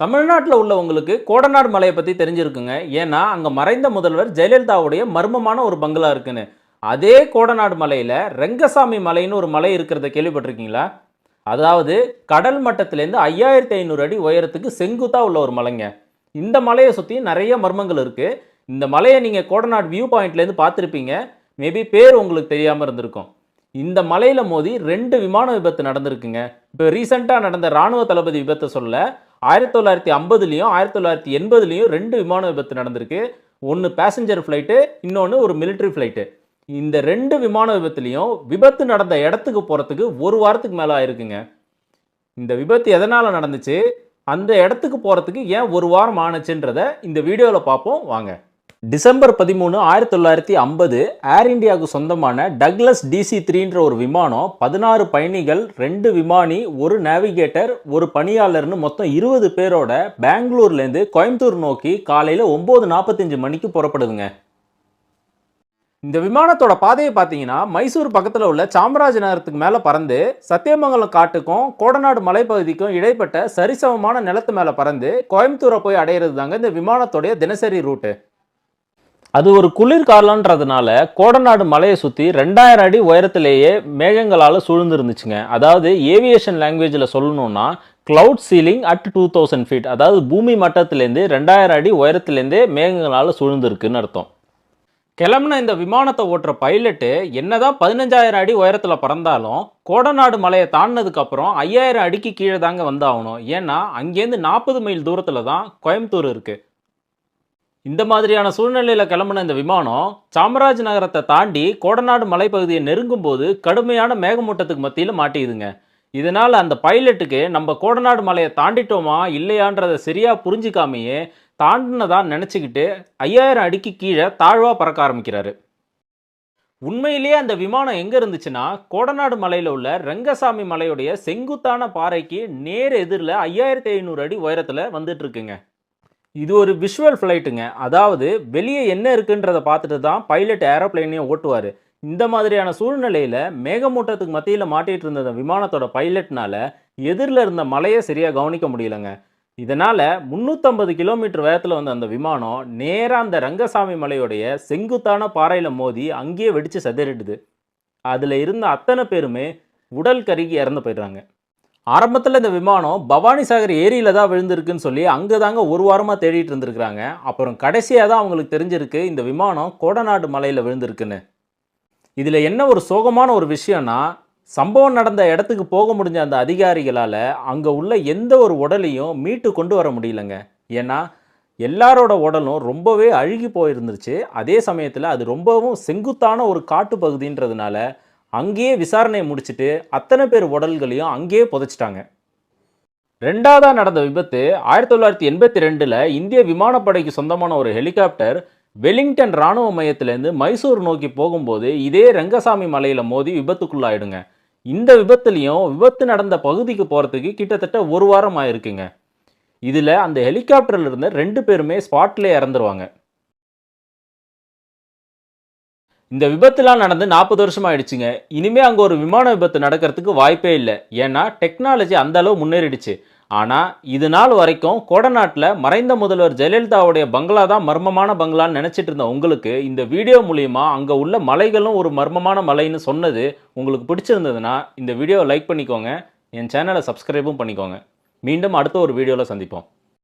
தமிழ்நாட்டில் உள்ளவங்களுக்கு கோடநாடு மலையை பற்றி தெரிஞ்சிருக்குங்க. ஏன்னா அங்கே மறைந்த முதல்வர் ஜெயலலிதாவுடைய மர்மமான ஒரு பங்களா இருக்குன்னு. அதே கோடநாடு மலையில் ரெங்கசாமி மலைன்னு ஒரு மலை இருக்கிறத கேள்விப்பட்டிருக்கீங்களா? அதாவது கடல் மட்டத்திலேருந்து ஐயாயிரத்தி ஐநூறு அடி உயரத்துக்கு செங்குத்தாக உள்ள ஒரு மலைங்க. இந்த மலையை சுற்றி நிறைய மர்மங்கள் இருக்குது இந்த மலையை நீங்கள் கோடநாடு வியூ பாயிண்ட்லேருந்து பார்த்துருப்பீங்க. மேபி பேர் உங்களுக்கு தெரியாமல் இருந்திருக்கும். இந்த மலையில் மோதி ரெண்டு விமான விபத்து நடந்திருக்குங்க. இப்போ ரீசெண்டாக நடந்த ராணுவ தளபதி விபத்தை சொல்ல ஆயிரத்தி தொள்ளாயிரத்தி ஐம்பதுலேயும் ஆயிரத்தி தொள்ளாயிரத்தி எண்பதுலேயும் ரெண்டு விமான விபத்து நடந்திருக்கு. ஒன்று பேசஞ்சர் ஃப்ளைட்டு இன்னொன்று ஒரு மிலிட்ரி ஃப்ளைட்டு இந்த ரெண்டு விமான விபத்துலேயும் விபத்து நடந்த இடத்துக்கு போகிறதுக்கு ஒரு வாரத்துக்கு மேலே ஆயிருக்குங்க. இந்த விபத்து எதனால் நடந்துச்சு? அந்த இடத்துக்கு போகிறதுக்கு ஏன் ஒரு வாரம் ஆணுச்சுன்றதை இந்த வீடியோவில் பார்ப்போம். வாங்க. டிசம்பர் பதிமூணு ஆயிரத்தி தொள்ளாயிரத்தி ஐம்பது ஏர் இந்தியாவுக்கு சொந்தமான டக்லஸ் டிசி த்ரீன்ற ஒரு விமானம் பதினாறு பயணிகள் ரெண்டு விமானி ஒரு நேவிகேட்டர் ஒரு பணியாளர்னு மொத்தம் இருபது பேரோட பெங்களூர்லேருந்து கோயம்புத்தூர் நோக்கி காலையில் ஒம்பது நாற்பத்தஞ்சு மணிக்கு புறப்படுதுங்க. இந்த விமானத்தோட பாதையை பார்த்தீங்கன்னா மைசூர் பக்கத்தில் உள்ள சாமராஜ நகரத்துக்கு மேலே பறந்து சத்தியமங்கலம் காட்டுக்கும் கோடநாடு மலைப்பகுதிக்கும் இடைப்பட்ட சரிசமமான நிலத்து மேலே பறந்து கோயம்புத்தூரை போய் அடையிறது தாங்க இந்த விமானத்தோடைய தினசரி ரூட்டு. அது ஒரு குளிர் காலன்றதுனால கோடநாடு மலையை சுற்றி ரெண்டாயிரம் அடி உயரத்திலேயே மேகங்களால் சூழ்ந்துருந்துச்சுங்க. அதாவது ஏவியேஷன் லாங்குவேஜில் சொல்லணும்னா cloud ceiling at two thousand feet அதாவது பூமி மட்டத்திலேருந்து ரெண்டாயிரம் அடி உயரத்திலேருந்தே மேகங்களால் சூழ்ந்துருக்குன்னு அர்த்தம். கிளம்புன இந்த விமானத்தை ஓட்டுற பைலட்டு என்னதான் பதினஞ்சாயிரம் அடி உயரத்தில் பறந்தாலும் கோடநாடு மலையை தாண்டினதுக்கப்புறம் ஐயாயிரம் அடிக்கு கீழே தாங்க வந்தாகணும். ஏன்னா அங்கேருந்து நாற்பது மைல் தூரத்தில் தான் கோயம்புத்தூர் இருக்குது இந்த மாதிரியான சூழ்நிலையில் கிளம்புன இந்த விமானம் சாமராஜ் நகரத்தை தாண்டி கோடநாடு மலைப்பகுதியை நெருங்கும் போது கடுமையான மேகமூட்டத்துக்கு மத்தியில் மாட்டிக்குதுங்க இதனால் அந்த பைலட்டுக்கு நம்ம கோடநாடு மலையை தாண்டிட்டோமா இல்லையான்றதை சரியாக புரிஞ்சிக்காமையே தாண்டினதா நினச்சிக்கிட்டு ஐயாயிரம் அடிக்கு கீழே தாழ்வாக பறக்க ஆரம்பிக்கிறாரு. உண்மையிலேயே அந்த விமானம் எங்கே இருந்துச்சுன்னா கோடநாடு மலையில் உள்ள ரங்கசாமி மலையுடைய செங்குத்தான பாறைக்கு நேர் எதிரில் ஐயாயிரத்தி ஐநூறு அடி உயரத்தில் வந்துட்டு இருக்குங்க. இது ஒரு விஷுவல் ஃப்ளைட்டுங்க அதாவது வெளியே என்ன இருக்குன்றதை பார்த்துட்டு தான் பைலட் ஏரோப்ளைனையும் ஓட்டுவார். இந்த மாதிரியான சூழ்நிலையில் மேகமூட்டத்துக்கு மத்தியில் மாட்டிகிட்டு இருந்த விமானத்தோட பைலட்னால எதிரில் இருந்த மலையை சரியாக கவனிக்க முடியலங்க. இதனால் முந்நூற்றம்பது கிலோமீட்டர் வேகத்தில் வந்த அந்த விமானம் நேராக அந்த ரங்கசாமி மலையுடைய செங்குத்தான பாறையில் மோதி அங்கேயே வெடித்து செதறிடுது. அதில் இருந்த அத்தனை பேருமே உடல் கருகி இறந்து போயிடுறாங்க. ஆரம்பத்தில் இந்த விமானம் பவானி சாகர் ஏரியில் தான் விழுந்திருக்குன்னு சொல்லி அங்கே தாங்க ஒரு வாரமாக தேடிட்டு இருந்திருக்கிறாங்க. அப்புறம் கடைசியாக தான் அவங்களுக்கு தெரிஞ்சிருக்கு இந்த விமானம் கோடநாடு மலையில் விழுந்திருக்குன்னு. இதில் என்ன ஒரு சோகமான ஒரு விஷயம்னா சம்பவம் நடந்த இடத்துக்கு போக முடிஞ்ச அந்த அதிகாரிகளால் அங்கே உள்ள எந்த ஒரு உடலையும் மீட்டு கொண்டு வர முடியலங்க. ஏன்னா எல்லாரோட உடலும் ரொம்பவே அழுகி போயிருந்துருச்சு. அதே சமயத்தில் அது ரொம்பவும் செங்குத்தான ஒரு காட்டு பகுதின்றதுனால அங்கேயே விசாரணையை முடிச்சுட்டு அத்தனை பேர் உடல்களையும் அங்கேயே புதைச்சிட்டாங்க. ரெண்டாவதாக நடந்த விபத்து ஆயிரத்தி தொள்ளாயிரத்தி எண்பத்தி ரெண்டில் இந்திய விமானப்படைக்கு சொந்தமான ஒரு ஹெலிகாப்டர் வெலிங்டன் ராணுவ மையத்திலேருந்து மைசூர் நோக்கி போகும்போது இதே ரங்கசாமி மலையில் மோதி விபத்துக்குள்ளாயிடுங்க. இந்த விபத்துலேயும் விபத்து நடந்த பகுதிக்கு போகிறதுக்கு கிட்டத்தட்ட ஒரு வாரம் ஆயிருக்குங்க. இதில் அந்த ஹெலிகாப்டரில் இருந்த ரெண்டு பேருமே ஸ்பாட்லேயே இறந்துருவாங்க. இந்த விபத்துலாம் நடந்து நாற்பது வருஷம் ஆயிடுச்சுங்க. இனிமே அங்கே ஒரு விமான விபத்து நடக்கிறதுக்கு வாய்ப்பே இல்லை. ஏன்னா டெக்னாலஜி அந்த அளவு முன்னேறிடுச்சு. ஆனால் இது நாள் வரைக்கும் கொடநாட்டில் மறைந்த முதல்வர் ஜெயலலிதாவுடைய பங்களா தான் மர்மமான பங்களான்னு நினச்சிட்டு இருந்த உங்களுக்கு இந்த வீடியோ மூலியமா அங்கே உள்ள மலைகளும் ஒரு மர்மமான மலைன்னு சொன்னது உங்களுக்கு பிடிச்சிருந்ததுன்னா இந்த வீடியோவை லைக் பண்ணிக்கோங்க. என் சேனலை சப்ஸ்கிரைபும் பண்ணிக்கோங்க. மீண்டும் அடுத்த ஒரு வீடியோவில் சந்திப்போம்.